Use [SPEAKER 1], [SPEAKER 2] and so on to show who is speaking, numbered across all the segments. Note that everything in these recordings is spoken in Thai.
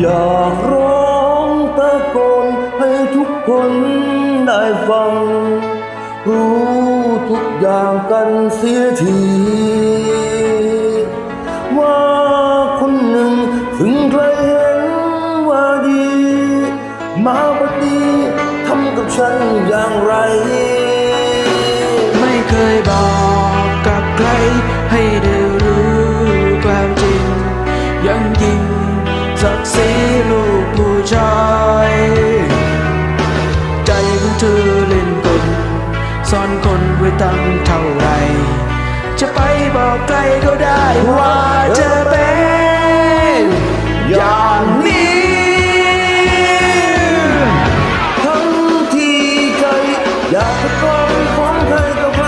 [SPEAKER 1] อยากร้องตะโกนให้ทุกคนได้ฟัง รู้ทุกอย่างกันเสียที ว่าคนหนึ่งถึงใครเห็นว่าดี มาปฏิทำกับฉันอย่างไร
[SPEAKER 2] ไม่เคยบอก ก็ได้ว่าเธอเป็นอย่างนี้
[SPEAKER 1] ทั้งที่ใจอยากจะกองของใครต่อใคร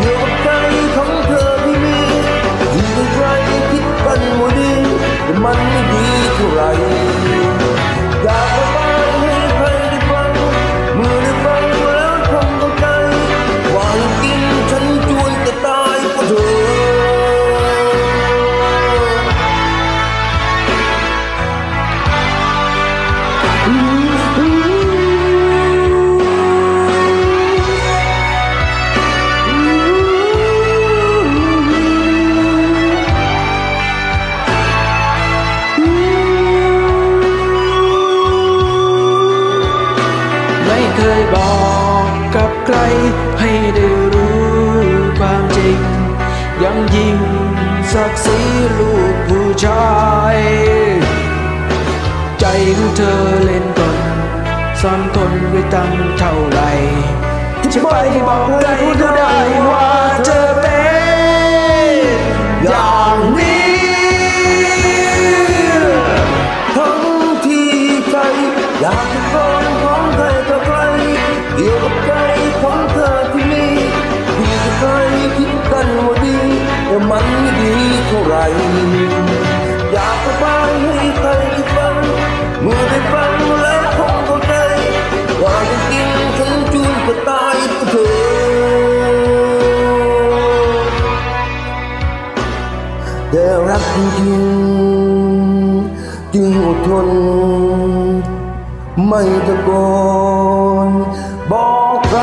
[SPEAKER 1] เกี่ยกับใจของเธอที่มีที่ใครคิดกันว่าดีแต่มันไม่ดีเท่าไหร กลให้
[SPEAKER 2] ได้รู้ความจริง ยังยิงศักดิ์ศรีลูกผู้ชาย ใจของเธอเล่นกลซ่อนทนไว้ตั้งเท่าไหรจะไปบอกใครก็ได้ว่า อยา
[SPEAKER 1] กระบายให้ใครได้ฟังเมื่อได้ฟังแล้วคงเข้าใจว่าจริงๆฉันจูนจะตายเพราะเธอะแต่รักจริงจึงอดทน ไม่ตะโกนบอกใคร